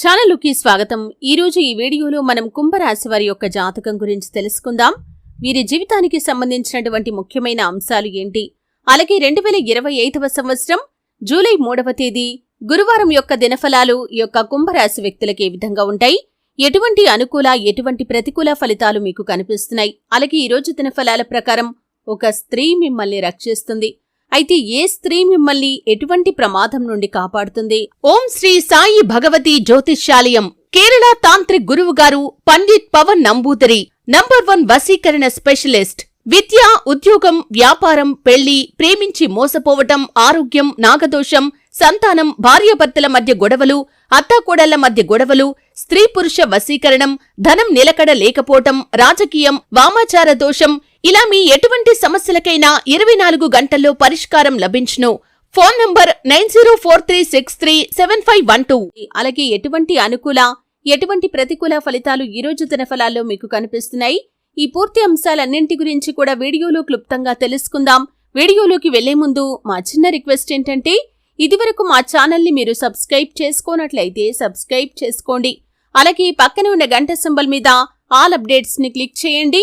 ఛానల్కి స్వాగతం. ఈరోజు ఈ వీడియోలో మనం కుంభరాశి వారి యొక్క జాతకం గురించి తెలుసుకుందాం. వీరి జీవితానికి సంబంధించినటువంటి ముఖ్యమైన అంశాలు ఏంటి? అలాగే రెండు వేల ఇరవై ఐదవ సంవత్సరం జూలై మూడవ తేదీ గురువారం యొక్క దినఫలాలు ఈ యొక్క కుంభరాశి వ్యక్తులకు ఏ విధంగా ఉంటాయి? ఎటువంటి అనుకూల ఎటువంటి ప్రతికూల ఫలితాలు మీకు కనిపిస్తున్నాయి? అలాగే ఈ రోజు దినఫలాల ప్రకారం ఒక స్త్రీ మిమ్మల్ని రక్షిస్తుంది. అయితే ఏ స్త్రీ మిమ్మల్ని ఎటువంటి ప్రమాదం నుండి కాపాడుతుంది? ఓం శ్రీ సాయి భగవతి జ్యోతిష్యాలయం కేరళ తాంత్రిక్ గురువు గారు పండిత్ పవన్ నంబూదరి నంబర్ వన్ వసీకరణ స్పెషలిస్ట్ విద్య ఉద్యోగం వ్యాపారం పెళ్ళి ప్రేమించి మోసపోవటం ఆరోగ్యం నాగదోషం సంతానం భార్యాభర్తల మధ్య గొడవలు అత్తాకోడళ్ళ మధ్య గొడవలు స్త్రీ పురుష వశీకరణం ధనం నిలకడ లేకపోవటం రాజకీయం వామాచార దోషం ఇలా మీ ఎటువంటి సమస్యలకైనా ఇరవై నాలుగు గంటల్లో పరిష్కారం లభించును. Phone number nine zero four three six three seven five one two. అలాగే ఎటువంటి అనుకూల ఎటువంటి ప్రతికూల ఫలితాలు ఈ రోజు దినఫలాల్లో మీకు కనిపిస్తున్నాయి? ఈ పూర్తి అంశాలన్నింటి గురించి కూడా వీడియోలో క్లుప్తంగా తెలుసుకుందాం. వీడియోలోకి వెళ్ళే ముందు మా చిన్న రిక్వెస్ట్ ఏంటంటే ఇదివరకు మా ఛానల్ని మీరు సబ్స్క్రైబ్ చేసుకోనట్లయితే సబ్స్క్రైబ్ చేసుకోండి. అలాగే పక్కన ఉన్న గంట సింబల్ మీద ఆల్ అప్డేట్స్ని క్లిక్ చేయండి.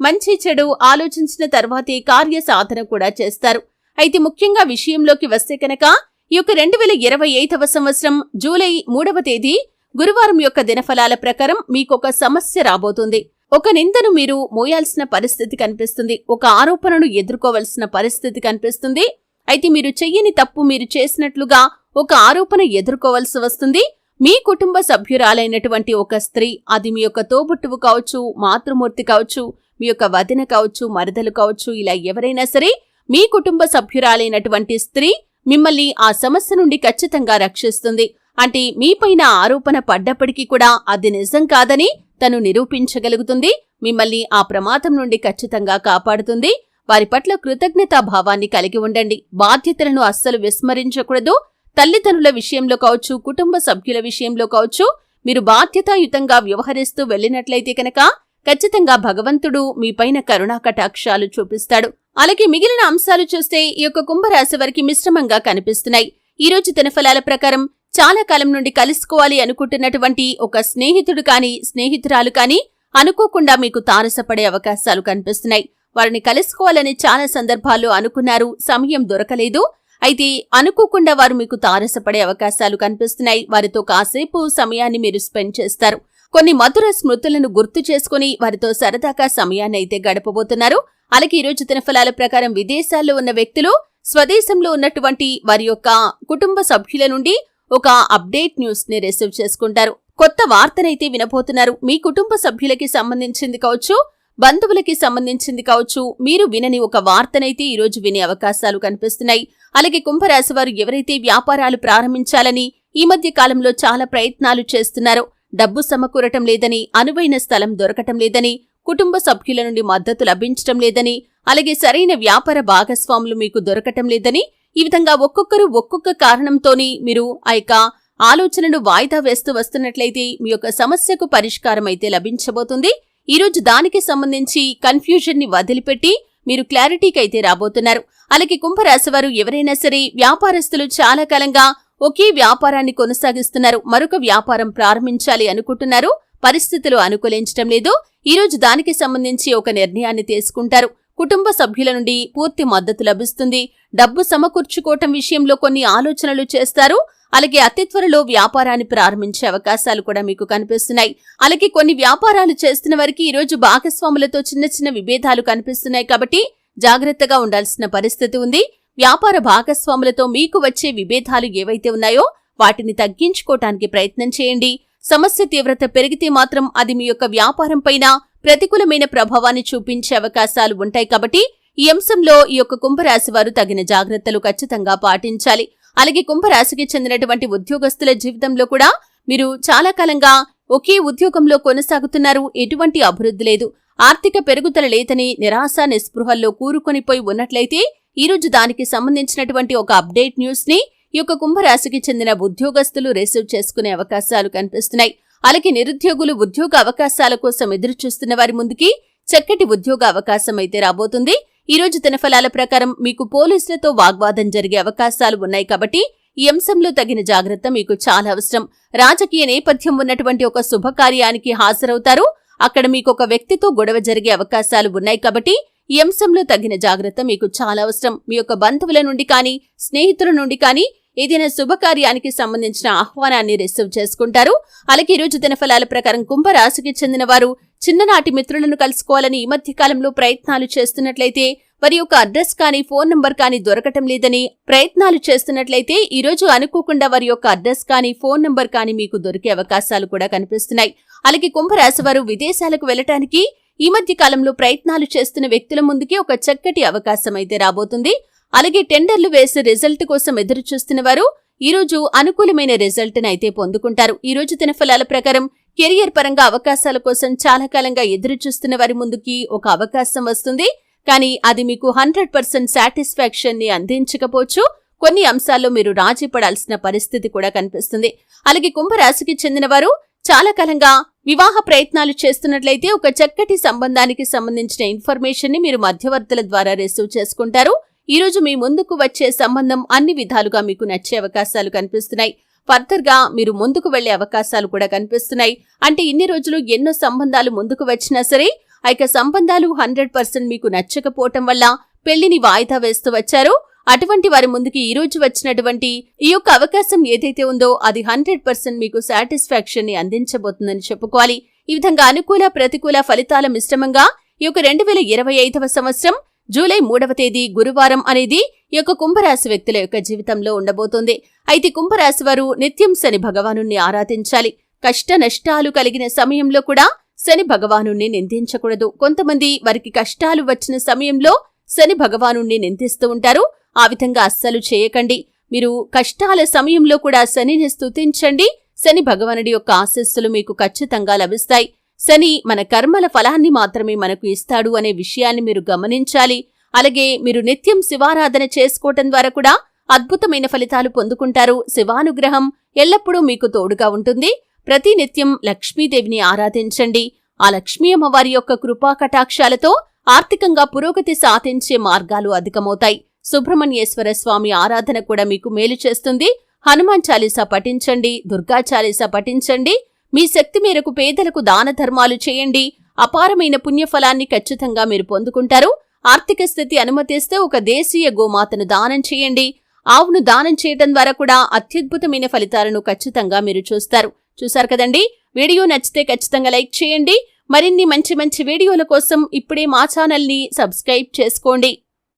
మంచి చెడు ఆలోచించిన తర్వాతే కార్య సాధన కూడా చేస్తారు. అయితే ముఖ్యంగా విషయంలోకి వస్తే కనుక ఈ యొక్క రెండు వేల ఇరవై ఐదవ సంవత్సరం జూలై మూడవ తేదీ గురువారం యొక్క దినఫలాల ప్రకారం మీకొక సమస్య రాబోతుంది. ఒక నిందను మీరు మోయాల్సిన పరిస్థితి కనిపిస్తుంది. ఒక ఆరోపణను ఎదుర్కోవలసిన పరిస్థితి కనిపిస్తుంది. అయితే మీరు చెయ్యని తప్పు మీరు చేసినట్లుగా ఒక ఆరోపణ ఎదుర్కోవలసి వస్తుంది. మీ కుటుంబ సభ్యురాలైనటువంటి ఒక స్త్రీ అది మీ యొక్క తోబుట్టువు కావచ్చు మాతృమూర్తి కావచ్చు మీ యొక్క వదిన కావచ్చు మరదలు కావచ్చు ఇలా ఎవరైనా సరే మీ కుటుంబ సభ్యురాలైనటువంటి స్త్రీ మిమ్మల్ని ఆ సమస్య నుండి ఖచ్చితంగా రక్షిస్తుంది. అంటే మీపైన ఆరోపణ పడ్డప్పటికీ కూడా అది నిజం కాదని తను నిరూపించగలుగుతుంది. మిమ్మల్ని ఆ ప్రమాదం నుండి ఖచ్చితంగా కాపాడుతుంది. వారి పట్ల కృతజ్ఞతా భావాన్ని కలిగి ఉండండి. బాధ్యతలను అస్సలు విస్మరించకూడదు. తల్లిదండ్రుల విషయంలో కావచ్చు కుటుంబ సభ్యుల విషయంలో కావచ్చు మీరు బాధ్యతాయుతంగా వ్యవహరిస్తూ వెళ్ళినట్లయితే కనుక ఖచ్చితంగా భగవంతుడు మీపైన కరుణా కటాక్షాలు చూపిస్తాడు. అలాగే మిగిలిన అంశాలు చూస్తే ఈ యొక్క కుంభరాశి వారికి మిశ్రమంగా కనిపిస్తున్నాయి. ఈ రోజు ఫలాల ప్రకారం చాలా కాలం నుండి కలుసుకోవాలి అనుకుంటున్నటువంటి ఒక స్నేహితుడు కాని స్నేహితురాలు కాని అనుకోకుండా మీకు తారసపడే అవకాశాలు కనిపిస్తున్నాయి. వారిని కలుసుకోవాలని చాలా సందర్భాల్లో అనుకున్నారు సమయం దొరకలేదు. అయితే అనుకోకుండా వారు మీకు తారసపడే అవకాశాలు కనిపిస్తున్నాయి. వారితో కాసేపు సమయాన్ని మీరు స్పెండ్ చేస్తారు. కొన్ని మధుర స్మృతులను గుర్తు చేసుకుని వారితో సరదాగా సమయాన్ని అయితే గడపబోతున్నారు. అలాగే ఈరోజు దినఫలాల ప్రకారం విదేశాల్లో ఉన్న వ్యక్తులు స్వదేశంలో ఉన్నటువంటి వారి యొక్క కుటుంబ సభ్యుల నుండి ఒక అప్డేట్ న్యూస్ని రిసీవ్ చేసుకుంటారు. కొత్త వార్తనైతే వినబోతున్నారు. మీ కుటుంబ సభ్యులకి సంబంధించింది కావచ్చు బంధువులకి సంబంధించింది కావచ్చు మీరు వినని ఒక వార్తనైతే ఈరోజు వినే అవకాశాలు కనిపిస్తున్నాయి. అలాగే కుంభరాశి వారు ఎవరైతే వ్యాపారాలు ప్రారంభించాలని ఈ మధ్య కాలంలో చాలా ప్రయత్నాలు చేస్తున్నారో డబ్బు సమకూరటం లేదని అనువైన స్థలం దొరకటం లేదని కుటుంబ సభ్యుల నుండి మద్దతు లభించటం లేదని అలాగే సరైన వ్యాపార భాగస్వాములు మీకు దొరకటం లేదని ఈ విధంగా ఒక్కొక్కరు ఒక్కొక్క కారణంతోని మీరు ఆ యొక్క ఆలోచనను వాయిదా వేస్తూ వస్తున్నట్లయితే మీ యొక్క సమస్యకు పరిష్కారం అయితే లభించబోతుంది. ఈరోజు దానికి సంబంధించి కన్ఫ్యూజన్ని వదిలిపెట్టి మీరు క్లారిటీకి అయితే రాబోతున్నారు. అలాగే కుంభరాశి వారు ఎవరైనా సరే వ్యాపారస్తులు చాలా కాలంగా ఒకే వ్యాపారాన్ని కొనసాగిస్తున్నారు. మరొక వ్యాపారం ప్రారంభించాలి అనుకుంటున్నారు. పరిస్థితులు అనుకూలించటం లేదు. ఈరోజు దానికి సంబంధించి ఒక నిర్ణయాన్ని తీసుకుంటారు. కుటుంబ సభ్యుల నుండి పూర్తి మద్దతు లభిస్తుంది. డబ్బు సమకూర్చుకోవటం విషయంలో కొన్ని ఆలోచనలు చేస్తారు. అలాగే అతి త్వరలో వ్యాపారాన్ని ప్రారంభించే అవకాశాలు కూడా మీకు కనిపిస్తున్నాయి. అలాగే కొన్ని వ్యాపారాలు చేస్తున్న వారికి ఈరోజు భాగస్వాములతో చిన్న చిన్న విభేదాలు కనిపిస్తున్నాయి కాబట్టి జాగ్రత్తగా ఉండాల్సిన పరిస్థితి ఉంది. వ్యాపార భాగస్వాములతో మీకు వచ్చే విభేదాలు ఏవైతే ఉన్నాయో వాటిని తగ్గించుకోవటానికి ప్రయత్నం చేయండి. సమస్య తీవ్రత పెరిగితే మాత్రం అది మీ యొక్క వ్యాపారం పైన ప్రతికూలమైన ప్రభావాన్ని చూపించే అవకాశాలు ఉంటాయి కాబట్టి ఈ అంశంలో ఈ యొక్క కుంభరాశి వారు తగిన జాగ్రత్తలు ఖచ్చితంగా పాటించాలి. అలాగే కుంభరాశికి చెందినటువంటి ఉద్యోగస్తుల జీవితంలో కూడా మీరు చాలా కాలంగా ఒకే ఉద్యోగంలో కొనసాగుతున్నారు. ఎటువంటి అభివృద్ధి లేదు. ఆర్థిక పెరుగుదల లేదని నిరాశ నిస్పృహల్లో కూరుకొనిపోయి ఉన్నట్లయితే ఈ రోజు దానికి సంబంధించినటువంటి ఒక అప్డేట్ న్యూస్ని ఈ యొక్క కుంభరాశికి చెందిన ఉద్యోగస్తులు రిసీవ్ చేసుకునే అవకాశాలు కనిపిస్తున్నాయి. అలాగే నిరుద్యోగులు ఉద్యోగ అవకాశాల కోసం ఎదురు చూస్తున్న వారి ముందుకి చక్కటి ఉద్యోగ అవకాశం అయితే రాబోతుంది. ఈ రోజు తన ఫలాల ప్రకారం మీకు పోలీసులతో వాగ్వాదం జరిగే అవకాశాలు ఉన్నాయి కాబట్టి ఈ అంశంలో తగిన జాగ్రత్త మీకు చాలా అవసరం. రాజకీయ నేపథ్యం ఉన్నటువంటి ఒక శుభకార్యానికి హాజరవుతారు. అక్కడ మీకు ఒక వ్యక్తితో గొడవ జరిగే అవకాశాలు ఉన్నాయి కాబట్టి ఈ అంశంలో తగిన జాగ్రత్త మీకు చాలా అవసరం. మీ యొక్క బంధువుల నుండి కానీ స్నేహితుల నుండి కానీ ఏదైనా శుభకార్యానికి సంబంధించిన ఆహ్వానాన్ని రిసీవ్ చేసుకుంటారు. అలాగే ఈ రోజు దినఫలాల ప్రకారం కుంభరాశికి చెందిన వారు చిన్ననాటి మిత్రులను కలుసుకోవాలని ఈ మధ్య కాలంలో ప్రయత్నాలు చేస్తున్నట్లయితే వారి యొక్క అడ్రస్ కానీ ఫోన్ నంబర్ కానీ దొరకటం లేదని ప్రయత్నాలు చేస్తున్నట్లయితే ఈ రోజు అనుకోకుండా వారి యొక్క అడ్రస్ కానీ ఫోన్ నంబర్ కానీ మీకు దొరికే అవకాశాలు కూడా కనిపిస్తున్నాయి. అలాగే కుంభరాశి వారు విదేశాలకు వెళ్ళటానికి ఈ మధ్య కాలంలో ప్రయత్నాలు చేస్తున్న వ్యక్తుల ముందుకి ఒక చక్కటి అవకాశం అయితే రాబోతుంది. అలాగే టెండర్లు వేసే రిజల్ట్ కోసం ఎదురు చూస్తున్న వారు ఈరోజు అనుకూలమైన రిజల్ట్ అయితే పొందుకుంటారు. ఈ రోజు తన ఫలాల ప్రకారం కెరియర్ పరంగా అవకాశాల కోసం చాలా కాలంగా ఎదురు చూస్తున్న వారి ముందుకి ఒక అవకాశం వస్తుంది. కానీ అది మీకు హండ్రెడ్ పర్సెంట్ సాటిస్ఫాక్షన్ని అందించకపోవచ్చు. కొన్ని అంశాల్లో మీరు రాజీ పడాల్సిన పరిస్థితి కూడా కనిపిస్తుంది. అలాగే కుంభరాశికి చెందిన వారు చాలా కాలంగా వివాహ ప్రయత్నాలు చేస్తున్నట్లయితే ఒక చక్కటి సంబంధానికి సంబంధించిన ఇన్ఫర్మేషన్ని మీరు మధ్యవర్తుల ద్వారా రిసీవ్ చేసుకుంటారు. ఈ రోజు మీ ముందుకు వచ్చే సంబంధం అన్ని విధాలుగా మీకు నచ్చే అవకాశాలు కనిపిస్తున్నాయి. ఫర్దర్గా మీరు ముందుకు వెళ్ళే అవకాశాలు కూడా కనిపిస్తున్నాయి. అంటే ఇన్ని రోజులు ఎన్నో సంబంధాలు ముందుకు వచ్చినా సరే ఆ యొక్క సంబంధాలు హండ్రెడ్ పర్సెంట్ మీకు నచ్చకపోవటం వల్ల పెళ్ళిని వాయిదా వేస్తూ వచ్చారు. అటువంటి వారి ముందుకి ఈ రోజు వచ్చినటువంటి ఈ యొక్క అవకాశం ఏదైతే ఉందో అది హండ్రెడ్ పర్సెంట్ మీకు సాటిస్ఫాక్షన్ని అందించబోతుందని చెప్పుకోవాలి. ఈ విధంగా అనుకూల ప్రతికూల ఫలితాల మిశ్రమంగా ఈ యొక్క రెండు వేల ఇరవై ఐదవ సంవత్సరం జూలై మూడవ తేదీ గురువారం అనేది ఈ యొక్క కుంభరాశి వ్యక్తుల యొక్క జీవితంలో ఉండబోతోంది. అయితే కుంభరాశి వారు నిత్యం శని భగవాను ఆరాధించాలి. కష్ట నష్టాలు కలిగిన సమయంలో కూడా శని భగవాను నిందించకూడదు. కొంతమంది వారికి కష్టాలు వచ్చిన సమయంలో శని భగవాను నిందిస్తూ ఉంటారు. ఆ విధంగా అస్సలు చేయకండి. మీరు కష్టాల సమయంలో కూడా శనిని స్తుతించండి. శని భగవానుడి యొక్క ఆశస్సులు మీకు ఖచ్చితంగా లభిస్తాయి. శని మన కర్మల ఫలాన్ని మాత్రమే మనకు ఇస్తాడు అనే విషయాన్ని మీరు గమనించాలి. అలాగే మీరు నిత్యం శివారాధన చేసుకోవటం ద్వారా కూడా అద్భుతమైన ఫలితాలు పొందుకుంటారు. శివానుగ్రహం ఎల్లప్పుడూ మీకు తోడుగా ఉంటుంది. ప్రతి నిత్యం లక్ష్మీదేవిని ఆరాధించండి. ఆ లక్ష్మీ అమ్మవారి యొక్క కృపా కటాక్షాలతో ఆర్థికంగా పురోగతి సాధించే మార్గాలు అధికమవుతాయి. సుబ్రహ్మణ్యేశ్వర స్వామి ఆరాధన కూడా మీకు మేలు చేస్తుంది. హనుమాన్ చాలీసా పఠించండి దుర్గా చాలీసా పఠించండి. మీ శక్తి మేరకు పేదలకు దాన ధర్మాలు చేయండి. అపారమైన పుణ్యఫలాన్ని ఖచ్చితంగా మీరు పొందుకుంటారు. ఆర్థిక స్థితి అనుమతిస్తే ఒక దేశీయ గోమాతను దానం చేయండి. ఆవును దానం చేయటం ద్వారా కూడా అత్యద్భుతమైన ఫలితాలను ఖచ్చితంగా మీరు చూస్తారు. చూశారు కదండి? వీడియో నచ్చితే ఖచ్చితంగా లైక్ చేయండి. మరిన్ని మంచి మంచి వీడియోల కోసం ఇప్పుడే మా ఛానల్ని సబ్స్క్రైబ్ చేసుకోండి.